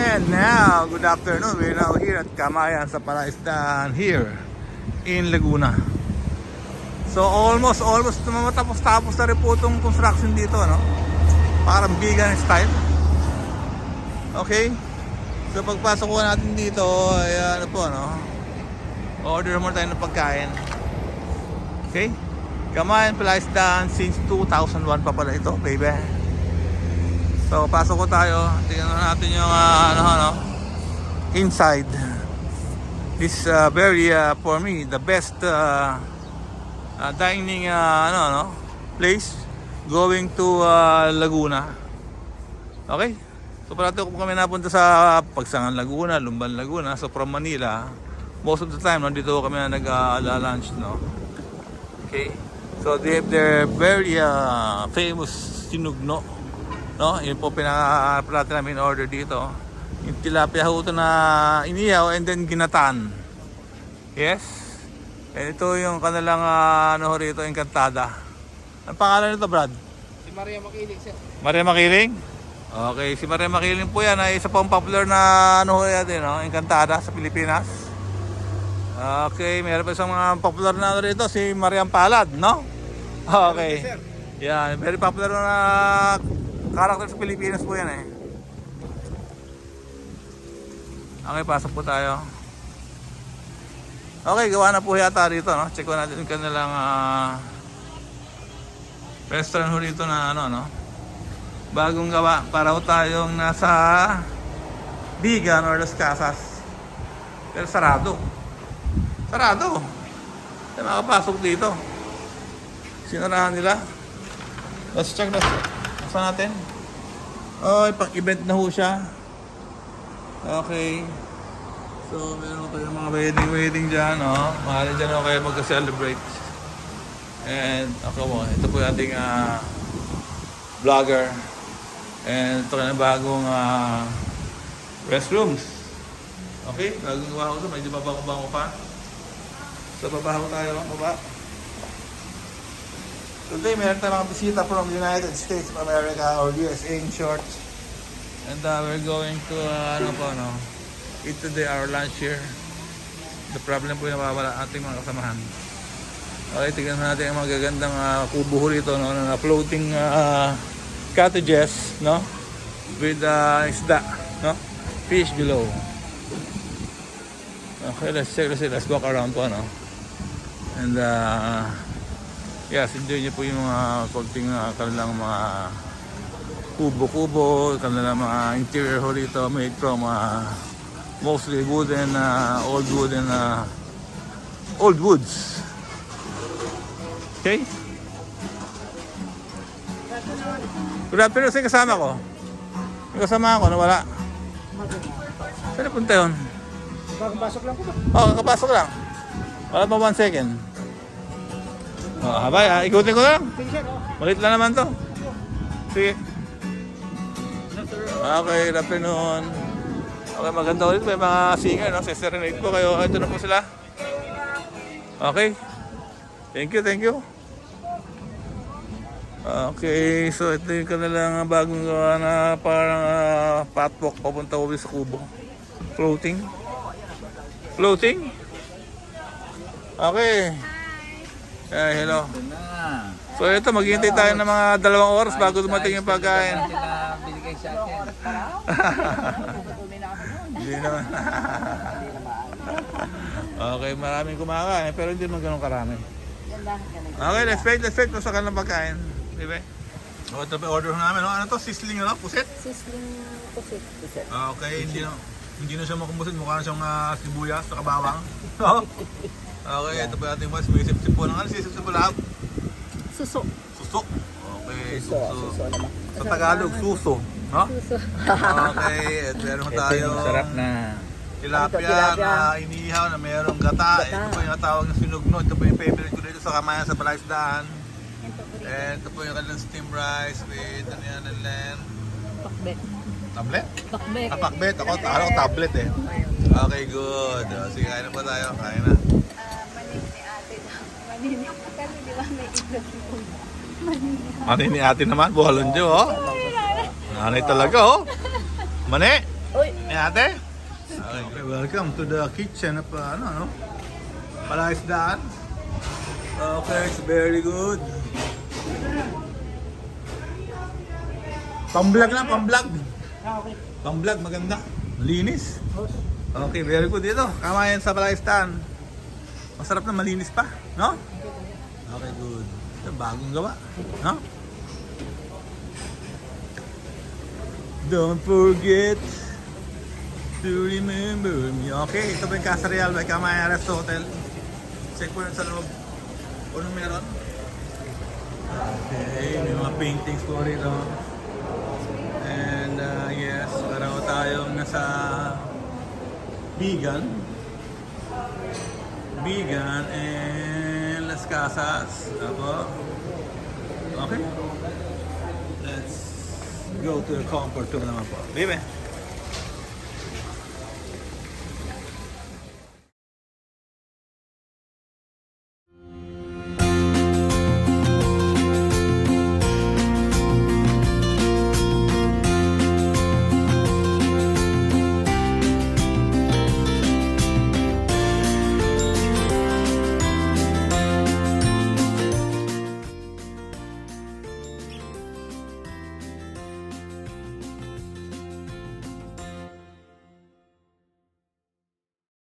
And now, good afternoon. We're now here at Kamayan sa Palaisdaan here in Laguna. So almost, almost matapos-tapos na rin po itong construction dito, no? Parang vegan style. Okay? So pagpasok ko natin dito, ay ano po, no? Order mo tayo ng pagkain. Okay? Kamayan Palaisdaan since 2001 pa pala ito, baby. So, pasok ko tayo. Tingnan natin yung ah, ano, ano, inside. This uh, very, uh, for me, the best uh, uh, dining uh, ano, ano, place going to uh, Laguna. Okay? So, parating ko kami napunta sa Pagsangan Laguna, Lumban Laguna. So, from Manila, most of the time, nandito kami na nag-lunch, no? Okay? So, they have their very uh, famous sinugno. No, yun po pinaka-plato namin order dito. Yung tilapia ho ito na inihaw and then ginatan. Yes. And ito yung kanilang ah, ano ho rito, encantada. Ang pangalan nito, Brad? Si Maria Makiling, sir. Maria Makiling? Okay, si Maria Makiling po yan ay isa pang popular na ano ho yan, no? encantada sa Pilipinas. Okay, meron pa isang mga popular na ano rito, si Mariam Palad, no? Okay. Yan, very popular na character sa Pilipinas po yan eh. Okay, pasok po tayo. Okay, gawa na po yata dito, no? Check ko natin yung kanilang ah, restaurant ho dito na ano, no? Bagong gawa para ho tayong nasa Bigan or Las Casas. Pero sarado. Sarado. Hindi makapasok dito. Sinarahan nila. Let's check na. Saan natin? Oh, pang-event na ho siya. Okay. So, meron kayo mga wedding-wedding dyan, oh. Mahalin dyan ho kayo magka-celebrate. And ako mo, ito po yung ating ah, vlogger. And ito na bagong ah, restrooms. Okay, bagong gawa ko ito. Medyo mabango-bango pa. So, baba ho tayo. Baba. Today, meron tayong mga bisita from United States of America or USA in short. And uh, we're going to, uh, ano po, no? Eat today our lunch here. The problem po yung nawawala ating mga kasamahan. Okay, tignan natin ang magagandang uh, kubo rito, no? Na floating uh, cottages, no? With uh, isda, no? Fish below. Okay, let's check, let's, let's walk around po, no? And uh, yes, enjoy niyo po yung mga konting uh, kanilang mga kubo-kubo, kanilang mga interior ho rito made from uh, mostly wooden, uh, old wooden, uh, old woods. Okay? Good afternoon, sino kasama ko? May kasama ako, nawala. Saan napunta yun? Bagong pasok lang po ba? Oo, oh, kakapasok lang. Wala pa one second. Oh, habay, ah, ikutin ko lang. Malit lang naman to. Sige. Okay, good afternoon. Okay, maganda ulit. May mga singer, no? Serenade ko kayo. Ito na po sila. Okay. Thank you, thank you. Okay, so ito yung kanilang bagong gawa na parang uh, patwalk papunta ulit sa kubo. Floating. Floating? Okay. Ay, hello. So ito, maghihintay tayo ng mga dalawang oras bago dumating yung pagkain. Binigay sa atin. Hindi naman. okay, maraming kumakain, pero hindi naman ganun karami. Okay, let's wait, let's wait. Gusto ka ng pagkain. Di ba? O, ito pa order namin. No? Ano to? Sizzling, ano? Pusit? Sisling pusit. Pusit. Ah, Okay, hindi na. Hindi na siya makumbusit. Mukha na siyang uh, sibuyas, saka bawang. Okay, ito pa yung ating boss. May sip-sip po. Ano sip-sip po lahat? Suso. Suso. Okay, Suso, suso. suso naman. Sa Tagalog, suso. No? Suso. Okay, at meron Ito tayo. yung sarap na Tilapia, Ito, na inihaw na mayroong gata. Gata. Ito po yung tawag ng sinugno. Ito po yung favorite ko dito sa kamayan sa Palaisdaan. And ito po yung kanilang steam rice with ano yan, ano yan? Pakbet. Tablet? Pakbet. Ah, pakbet. Ako, ko tablet eh. Okay, good. O, sige, kain na po tayo. Kain na. Mani ni ate naman, buhalon dyo, oh. Nanay talaga, oh. Mani. Uy, Eh, ate? Okay, welcome to the kitchen of, uh, ano, ano? Palaisdaan. Okay, it's very good. Pang-vlog. Ah, okay. Pang-vlog, maganda. Linis. Okay, very good dito. Kamayan sa Palaistan. Masarap na malinis pa, no? Okay, good. Ito, bagong gawa, no? Don't forget to remember me. Okay, ito ba yung Casa Real by Kamaya Rest Hotel? Check po yun sa loob. Anong meron? Okay, may mga paintings po rito. And uh, yes, paraw tayong nasa Bigan. Bigan and Casas. Okay. Let's go to the comfort room naman po.